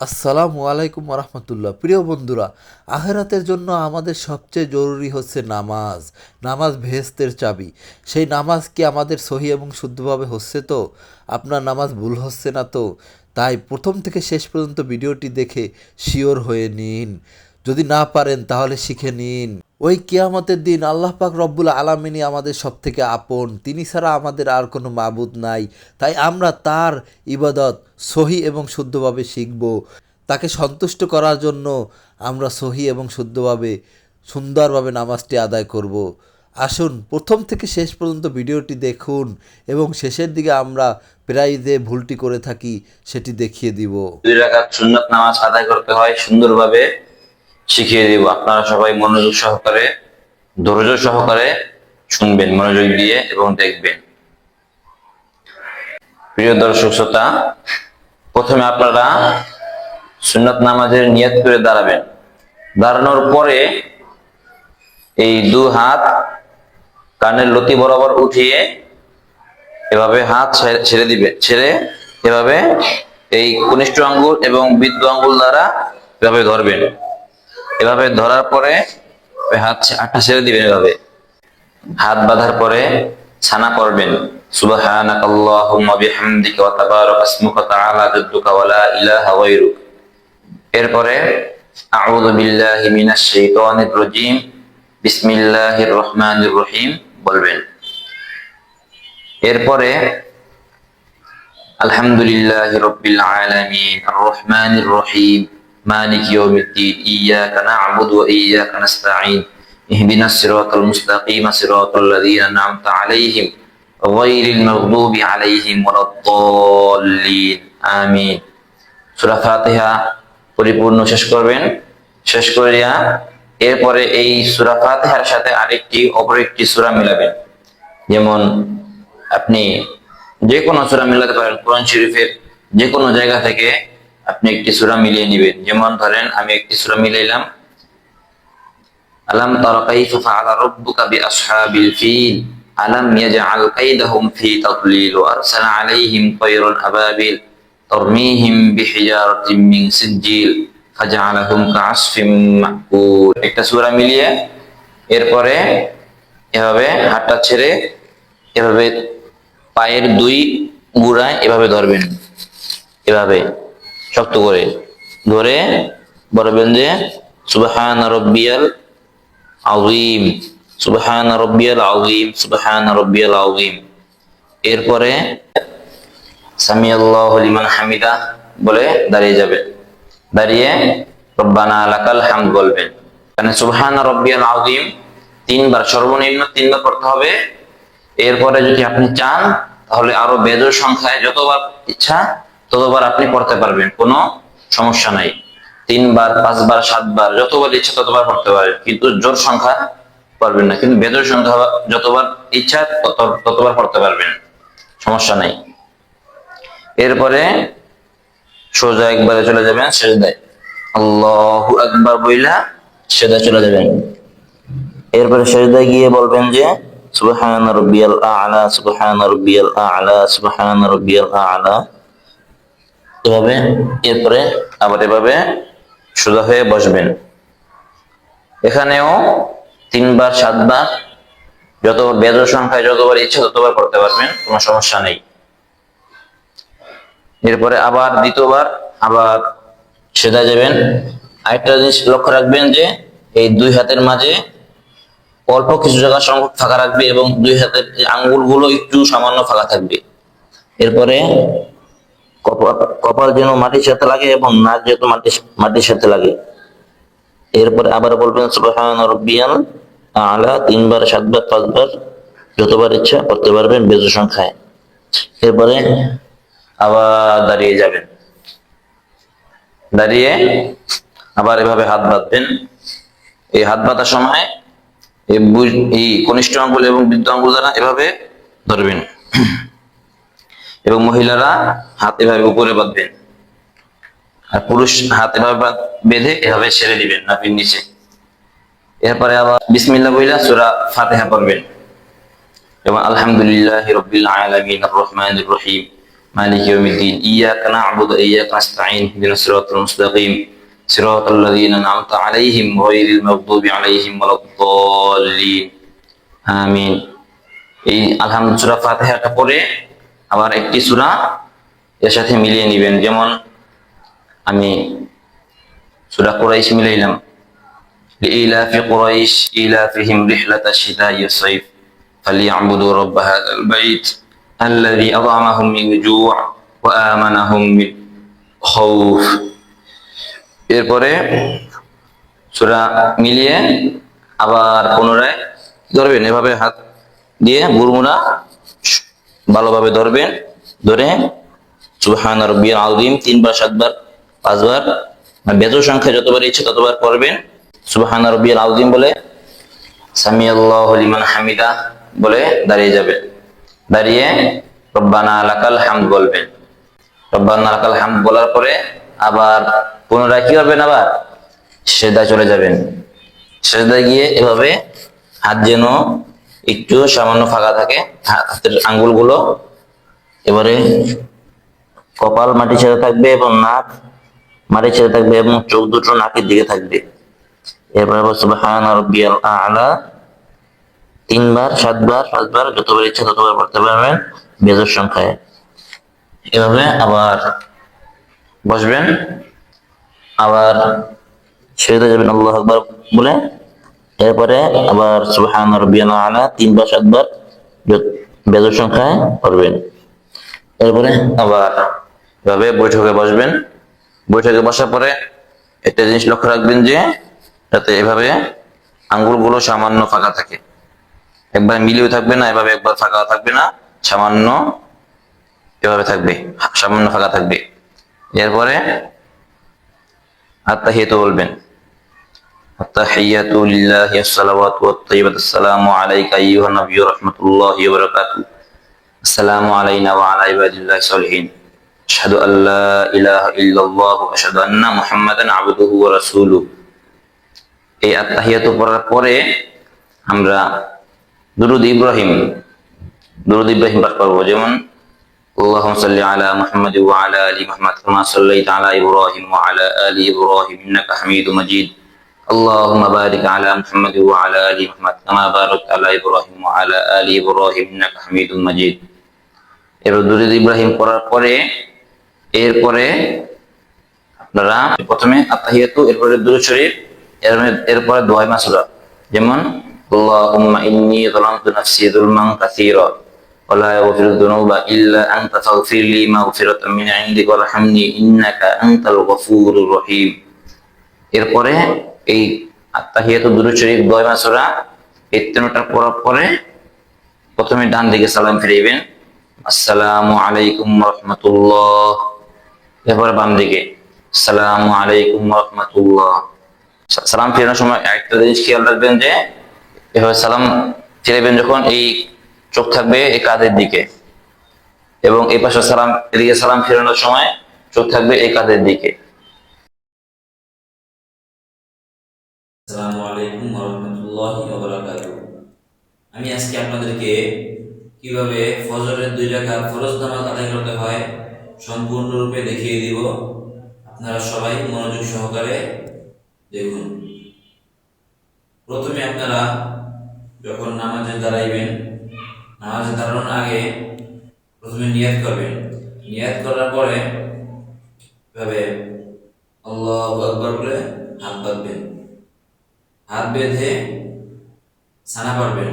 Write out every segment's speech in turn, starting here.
আসসালামু আলাইকুম রহমতুল্লাহ প্রিয় বন্ধুরা আহেরাতের জন্য আমাদের সবচেয়ে জরুরি হচ্ছে নামাজ নামাজ ভেস্তের চাবি। সেই নামাজ কি আমাদের সহি এবং শুদ্ধভাবে হচ্ছে তো? আপনার নামাজ ভুল হচ্ছে না তো? তাই প্রথম থেকে শেষ পর্যন্ত ভিডিওটি দেখে শিওর হয়ে নিন। যদি না পারেন তাহলে শিখে নিন। ওই কিয়ামতের দিন আল্লাহ পাক রব্বুল আলামিনই আমাদের সব থেকে আপন। তিনি ছাড়া আমাদের আর কোনো মাবুদ নাই। তাই আমরা তার ইবাদত সহি এবং শুদ্ধভাবে শিখব। তাকে সন্তুষ্ট করার জন্য আমরা সহি এবং শুদ্ধভাবে, সুন্দরভাবে নামাজটি আদায় করব। আসুন, প্রথম থেকে শেষ পর্যন্ত ভিডিওটি দেখুন এবং শেষের দিকে আমরা প্রায় যে ভুলটি করে থাকি, সেটি দেখিয়ে দিব। দুই রাকাত সুন্নত নামাজ আদায় করতে হয় সুন্দরভাবে। শিখিয়ে দিব। আপনারা সবাই মনোযোগ সহকারে, ধৈর্য সহকারে শুনবেন, মনোযোগ দিয়ে এবং দেখবেন। প্রিয় দর্শক শ্রোতা, প্রথমে আপনারা সুন্নত নামাজের নিয়ত করে দাঁড়াবেন। দাঁড়ানোর পরে এই দু হাত কানের লতি বরাবর উঠিয়ে এভাবে হাত ছেড়ে দিবে ছেড়ে এভাবে এই কনিষ্ঠ আঙ্গুল এবং বৃদ্ধ আঙ্গুল দ্বারা এভাবে ধরবেন। এভাবে ধরার পরে হাত হাতটা ছেড়ে দিবেন এভাবে। হাত বাঁধার পরে ছানা এরপরে আলহামদুলিল্লাহ রহমানির রহিম মালিক ইয়াউমিদ্দিন ইয়াকা না'বুদু ওয়া ইয়াকা নাস্তাঈন اهدنا الصراط المستقيم صراط الذين أنعمت عليهم غير المغضوب عليهم ولا الضالين آمين সূরা ফাতিহা পরিপূর্ণ শেষ করবেন শেষ করিয়া এরপরে এই সূরা ফাতিহার সাথে আরেকটি অপর একটি সূরা মিলাবেন যেমন আপনি যে কোনো সূরা মিলাতে পারেন কোরআন শরীফের যে কোনো জায়গা থেকে আপনি একটি সুরা মিলিয়ে নেবেন। যেমন ধরেন, আমি একটি সুরা মিলাইলাম। আলাম তারা কাইফা ফাআলা রাব্বুকা বিআসহাবিল ফিল। আলাম ইয়াজআল কাইদাহুম ফি তাদলিল ওয়া আরসালা আলাইহিম আবাবিল। মিন সিজিল ফাজআলাহুম কাআসফিম মাকুল। একটা সূরা মিলিয়ে এরপরে এভাবে হাতটা ছেড়ে এভাবে পায়ের দুই গুড়ায় এভাবে ধরবেন। এভাবে। শক্ত করে ধরে বলবেন যে, সুবহান রব্বিয়াল আযীম, সুবহান রব্বিয়াল আযীম, সুবহান রব্বিয়াল আযীম। এরপরে সামি আল্লাহু লিমান হামিদা বলে দাঁড়িয়ে যাবেন দাঁড়িয়ে রব্বানা লাকাল হামদ বলবেন। মানে সুবহান রব্বিয়াল আযীম তিনবার, সর্বনিম্ন তিনবার পড়তে হবে। এরপরে যদি আপনি চান, তাহলে আরও বেজোর সংখ্যায় যতবার ইচ্ছা ততবার আপনি পড়তে পারবেন, কোনো সমস্যা নাই। তিনবার, পাঁচবার, সাতবার, যতবার ইচ্ছা ততবার পড়তে পারবেন, কিন্তু জোর সংখ্যা পারবেন না, কিন্তু বেজোর সংখ্যা যতবার ইচ্ছা ততবার পড়তে পারবেন, সমস্যা নাই। এরপরে সোজা একবারে চলে যাবেন, সেজদায়। আল্লাহু আকবার বইলা সেজদায় চলে যাবেন। এরপরে সেজদায় গিয়ে বলবেন যে সুবহান রাব্বিয়াল আ'লা সুবহান রাব্বিয়াল আ'লা সুবহান রাব্বিয়াল আ'লা। এভাবে এরপরে আবার এভাবে সোজা হয়ে বসবেন। এখানেও তিনবার, সাতবার যত বেদ সংখ্যায় যতবার ইচ্ছে ততবার করতে পারবেন, কোনো সমস্যা নেই। এরপরে আবার দ্বিতীয়বার আবার সেদা যাবেন। আরেকটা জিনিস লক্ষ্য রাখবেন যে, এই দুই হাতের মাঝে অল্প কিছু জায়গা সংখ্যক ফাঁকা রাখবে এবং দুই হাতের আঙ্গুলগুলো একটু সামান্য ফাঁকা থাকবে। এরপরে কপাল যেন মাটির সাথে লাগে এবং নাক যেন মাটির সাথে লাগে। এরপরে আবার বলবেন, সুবহান রব্বিয়াল আলা, তিনবার, সাতবার, পাঁচবার, যতবার ইচ্ছা করতে পারবেন বেজু সংখ্যায়। এরপরে আবার দাঁড়িয়ে যাবেন। দাঁড়িয়ে আবার এভাবে হাত বাঁধবেন। এই হাত বাঁধার সময় এই কনিষ্ঠ আঙ্গুল এবং বৃদ্ধ আঙ্গুল দ্বারা এভাবে ধরবেন। এবং মহিলারা হাত এভাবে উপরে বাঁধবেন আর পুরুষ হাত এভাবে বেঁধে এভাবে সেরে দিবেন নাপির নিচে। এরপরে আবার বিসমিল্লা বইলা সুরা ফাতেহা পড়বেন। এবং আলহামদুলিল্লাহ রবিল রহমান রহিম এই আলহামদুলিল্লাহ আবার একটি সূরা এর সাথে মিলিয়ে নেবেন যেমন আমি সূরা কুরাইশ মিলাইলাম لإيلاف قريش إيلافهم رحلة الشتاء والصيف فليعبدوا رب هذا البيت الذي أطعمهم من جوع وآمنهم من خوف এরপরে সূরা মিলিয়ে আবার পুনরায় ধরবেন এভাবে হাত দিয়ে বুরমুনা ভালোভাবে ধরবেন ধরে সুহান রব্বিয়াল আযীম, তিনবার, সাতবার, পাঁচবার বেজোর সংখ্যা যতবার ইচ্ছে ততবার পড়বেন, সুবহান রব্বিয়াল আযীম বলে সামি আল্লাহু লিমান হামিদা বলে দাঁড়িয়ে যাবেন। দাঁড়িয়ে রব্বানা লাকাল হামদ বলবেন। রব্বানা লাকাল হামদ বলার পরে আবার পুনরায় কি করবেন আবার? সেদায় চলে যাবেন। সেদায় গিয়ে এভাবে হাত যেন একটু সামান্য ফাঁকা থাকে হাতের আঙ্গুলগুলো। এবারে কপাল মাটি ছেড়ে থাকবে এবং নাক মাটি ছেড়ে থাকবে এবং চোখ দুটো নাকের দিকে থাকবে। এরপরে আ'লা। তিনবার, সাতবার, পাঁচবার, যতবার ইচ্ছা ততবার পড়তে পারবেন বেজোর সংখ্যায়। এভাবে আবার বসবেন, আবার ছেড়ে যাবেন আল্লাহ আকবার বলে এরপরে আবার সুবহান রাব্বিয়াল আ'লা তিনবার সাতবার বেজোর সংখ্যায় পড়বেন। এরপরে আবার এভাবে বৈঠকে বসবেন। বৈঠকে বসার পরে একটা জিনিস লক্ষ্য রাখবেন যে, যাতে এভাবে আঙ্গুলগুলো সামান্য ফাঁকা থাকে। একবার মিলিয়ে থাকবে না, এভাবে একবার ফাঁকা থাকবে না, সামান্য এভাবে থাকবে, সামান্য ফাঁকা থাকবে। এরপরে আত্মাহিয়াত বলবেন। التحيات لله الصلوات والطيبات السلام عليك أيها النبي ورحمة الله وبركاته السلام علينا وعلى عباد الله الصالحين أشهد أن لا إله إلا الله وأشهد أن محمدا عبده ورسوله এই আত্মাহিয়াত পড়ার পরে আমরা দুরুদ ইব্রাহিম দুরুদ ইব্রাহিম পাঠ করবো যেমন اللهم صل على محمد وعلى ال محمد كما صليت على ابراهيم وعلى ال ابراهيم انك حميد مجيد اللهم بارك على محمد وعلى ال محمد كما باركت على ابراهيم وعلى ال ابراهيم انك حميد مجيد এবার দুরুদ ইব্রাহিম পড়ার পরে এরপরে আপনারা প্রথমে আত্মাহিয়াতু এরপরে দুরুদ শরীফ এর- এরপরে দোয়াই মাসুরা যেমন আল্লাহুম্মা ইন্নী যালামতু নাফসি যুলমান কাসীরা ولا يغفر الذنوب إلا أنت فاغفر لي مغفرة من عندك وارحمني إنك أنت الغفور الرحيم এরপরে এই আত্মাহিয়াতু দুরুদ শরীফ দোয়াই মাসুরা এই তিনটা পড়ার পরে প্রথমে ডান দিকে সালাম ফিরাইবেন আসসালামু আলাইকুম রহমতুল্লাহ। এরপরে বাম দিকে, আসসালামু আলাইকুম রহমতুল্লাহ। সালাম ফেরানোর সময় একটা জিনিস খেয়াল রাখবেন যে, এভাবে সালাম ফিরাবেন যখন এই চোখ থাকবে এই কাঁধের দিকে। এবং এই পাশে সালাম এদিকে সালাম ফেরানোর সময় চোখ থাকবে এই কাঁধের দিকে। আমি আজকে আপনাদেরকে কীভাবে ফজরের দুই রাকাত ফরজ নামাজ আদায় করতে হয় সম্পূর্ণরূপে দেখিয়ে দিব। আপনারা সবাই মনোযোগ সহকারে দেখুন। প্রথমে আপনারা যখন নামাজে দাঁড়াইবেন, নামাজে দাঁড়ানোর আগে প্রথমে নিয়াত করবেন। নিয়াত করার পরে এভাবে আল্লাহু আকবার হাত বাঁধবেন। হাত বেঁধে সানা পারবেন।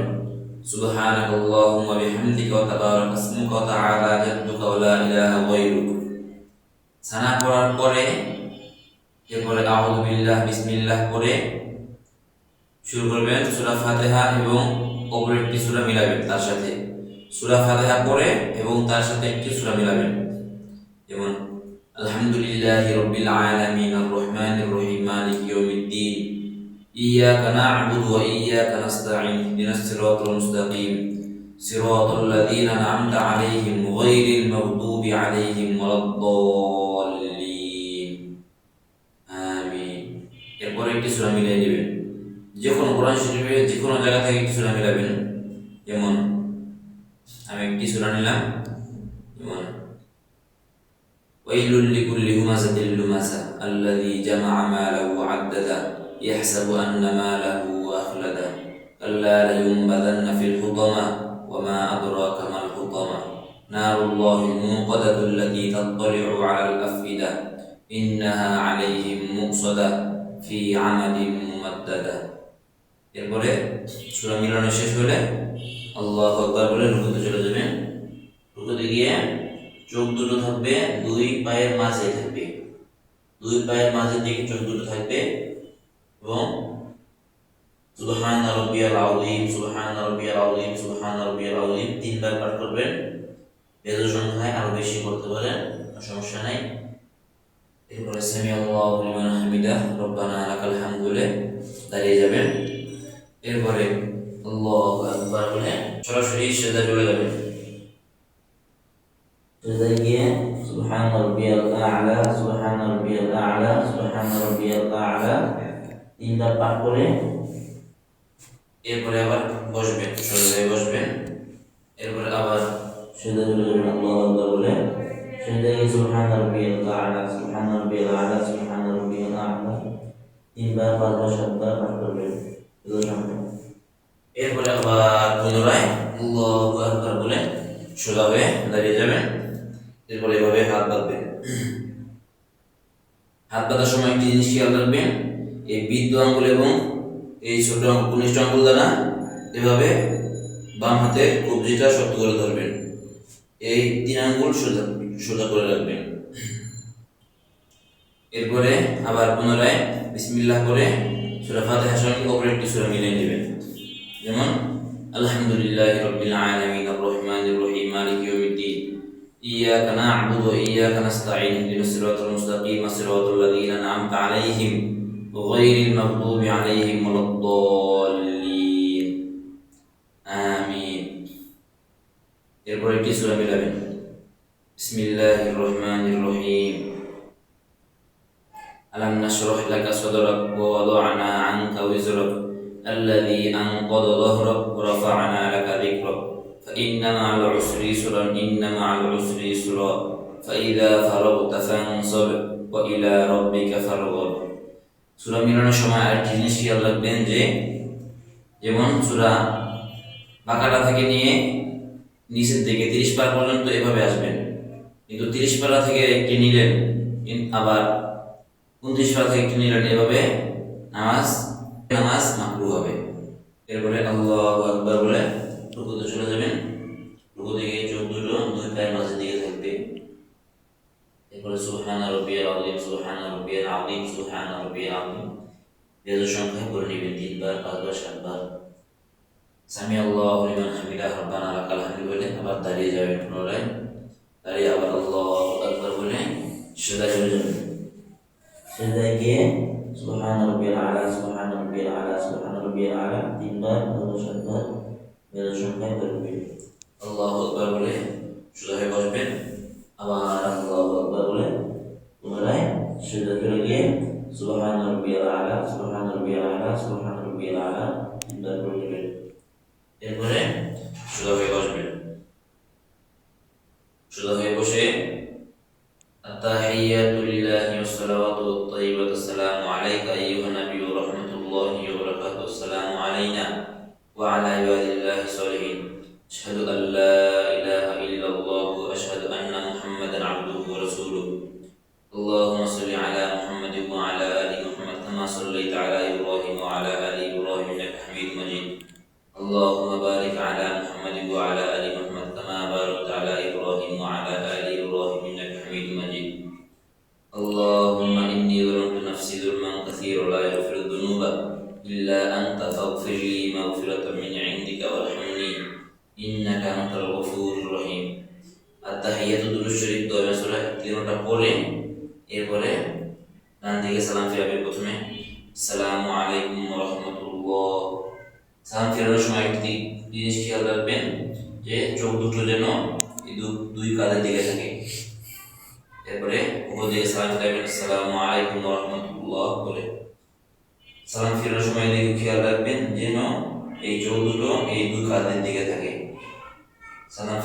সুবহানাক আল্লাহুম্মা বিহামদিকা ওয়া তাবারাক ইসমুকা ওয়া সানা পড়ার পরে এরপরে আউযু বিল্লাহ, বিসমিল্লাহ পড়ে শুরু করবেন সূরা ফাতিহা এবং অপর একটি সূরা মিলাবেন তার সাথে। সূরা ফাতিহা পড়ে এবং তার সাথে একটি সূরা মিলাবেন। যেমন, আলহামদুলিল্লাহি রাব্বিল আলামিন আর রহমানির রহিম। إياك نعبد وإياك نستعين اهدنا الصراط المستقيم صراط الذين أنعمت عليهم غير المغضوب عليهم ولا الضالين آمين এরপরে একটি সূরা মিলিয়ে নেবেন যে কোনো কোরআন শরীফে যে কোনো জায়গা থেকে একটি সূরা মিলাবেন যেমন আমি একটি সূরা নিলাম যেমন ويل لكل همزة لمزة الذي جمع ماله وعدده يحسب أن ماله أخلده كلا لينبذن في الحطمة وما أدراك ما الحطمة نار الله الموقدة التي تطلع على الأفئدة إنها عليهم مؤصدة في عمد ممددة এরপরে সূরা মিলানো শেষ হলে আল্লাহ আকবার বলে রুকুতে চলে যাবেন রুকুতে গিয়ে চোখ দুটো থাকবে দুই পায়ের মাঝে থাকবে দুই পায়ের মাঝের দিকে চোখ দুটো থাকবে এবং সুবহান রাব্বিয়াল আযীম সুবহান রাব্বিয়াল আযীম সুবহান রাব্বিয়াল আযীম তিনবার পাঠ করবেন। বেজো সংখ্যায় আরও বেশি করতে পারেন, সমস্যা নাই। এরপরে সামি আল্লাহু লিমান হামিদা রব্বানা লাকাল হামদু বলে দাঁড়িয়ে যাবেন। এরপরে আল্লাহু আকবার বলে সরাসরি সেজদা চলে যাবেন সেজদায় গিয়ে সুবহান রাব্বিয়াল আ'লা সুবহান রাব্বিয়াল আ'লা সুবহান রাব্বিয়াল আ'লা তিনবার পার করে এরপরে আবার বসবেন সেজদায় বসবেন এরপরে আবার আকবার বলে। সেজদায় গিয়ে সুবহান রাব্বিয়াল আ'লা সুবহান রাব্বিয়াল আ'লা সুবহান রাব্বিয়াল আ'লা। তিনবার, পাঁচবার, সাতবার পাঠ করবেন এরপরে আবার পুনরায় আল্লাহু আকবার বলে সোজা হয়ে দাঁড়িয়ে যাবেন এরপরে এভাবে হাত বাঁধবেন হাত বাঁধার সময় একটি জিনিস খেয়াল রাখবেন এই বৃদ্ধ আঙ্গুল এবং এই ছোট আঙ্গুল কনিষ্ঠ আঙ্গুল দ্বারা এভাবে বাম হাতে কবজিটা শক্ত করে ধরবেন এই তিন আঙ্গুল সোজা সোজা করে রাখবেন এরপরে আবার পুনরায় বিসমিল্লাহ করে সূরা ফাতিহার সঙ্গে অপর একটি সূরা মিলিয়ে নেবেন যেমন আলহামদুলিল্লাহ রাব্বিল আলামিন আর রহমানির রহিম মালিক ইয়াউমিদ্দিন إياك نعبد وإياك نستعين اهدنا الصراط المستقيم صراط الذين أنعمت عليهم غير المغضوب عليهم ولا الضالين آمين এরপর একটি সূরা মিলাবেন বিসমিল্লাহির রহমানির রহিম ألم نشرح لك صدرك ووضعنا عنك وزرك الذي أنقض ظهرك ورفعنا لك ذكرك فإن مع العسر يسرا إن مع العسر يسرا فإذا فرغت فانصب وإلى ربك فارغب সূরা মিলানোর সময় আরেকটি জিনিস খেয়াল রাখবেন যে, যেমন সূরা বাঁকাটা থেকে নিয়ে নিচের দিকে তিরিশ পারা পর্যন্ত এভাবে আসবেন। কিন্তু তিরিশ পারা থেকে একটি নিলেন আবার উনত্রিশ পারা থেকে একটি নিলেন, এভাবে নামাজ নামাজ মাকরু হবে। এরপরে আল্লাহ আকবার বলে রুকুতে চলে যাবেন রুকু থেকে চোখ দুটো দুই পায়ের মাঝের দিকে থাকবে এরপরে সুবহান রাব্বিয়াল আযীম, সুবহান রাব্বিয়াল আযীম, সুবহান রাব্বিয়াল আযীম। বেজোর সংখ্যায় করে নেবেন তিনবার, পাঁচবার, সাতবার। সামি আল্লাহ লিমান হামিদা, রব্বানা লাকাল হামদু বলে, আবার দাঁড়িয়ে যাবেন পুনরায়। দাঁড়িয়ে আবার আল্লাহ আকবার বলে সোজা চলে যাবেন। সেজদায় গিয়ে, সুবহান রাব্বিয়াল আলা, সুবহান রাব্বিয়াল আলা, সুবহান রাব্বিয়াল আলা। তিনবার, পাঁচবার, সাতবার বেজোর সংখ্যায় করবেন আল্লাহু আকবার বলে সোজা হয়ে বসবেন। আবার আল্লাহু আকবার বলে পুনরায় সেজদা চলে গিয়ে সুবহান রাব্বিয়াল আলা সুবহান রাব্বিয়াল আলা সুবহান রাব্বিয়াল আলা তিনবার করে নেবেন এরপরে সোজা হয়ে বসবেন সোজা হয়ে বসে التحيات لله والصلوات والطيبات السلام عليك أيها النبي ورحمة الله وبركاته السلام علينا وعلى عباد الله الصالحين أشهد أن لا اللهم صل على محمد وعلى آل محمد كما صليت على إبراهيم وعلى آل إبراهيم إنك حميد مجيد. اللهم بارك على محمد وعلى آل محمد كما باركت على إبراهيم وعلى آل إبراهيم إنك حميد مجيد. اللهم إني ظلمت نفسي ظلما كثيرا لا يغفر الذنوب إلا أنت فاغفر لي مغفرة من عندك وارحمني. إنك أنت الغفور الرحيم. التحية دون شريف دوامة سورة 31 এরপরে ডান দিকে সালাম ফিরাবেন প্রথমে। আসসালামু আলাইকুম রাহমাতুল্লাহ। সালাম ফেরানোর সময় একটি জিনিস খেয়াল রাখবেন যে চোখ দুটো যেন দুই কাঁধের দিকে থাকে। এরপরে উপর দিকে সালাম ফিরাবেন আসসালামু আলাইকুম রাহমাতুল্লাহ বলে। সালাম ফেরানোর সময় এদিকে খেয়াল রাখবেন যেন এই চোখ দুটো এই দুই কাঁধের দিকে থাকে। সালাম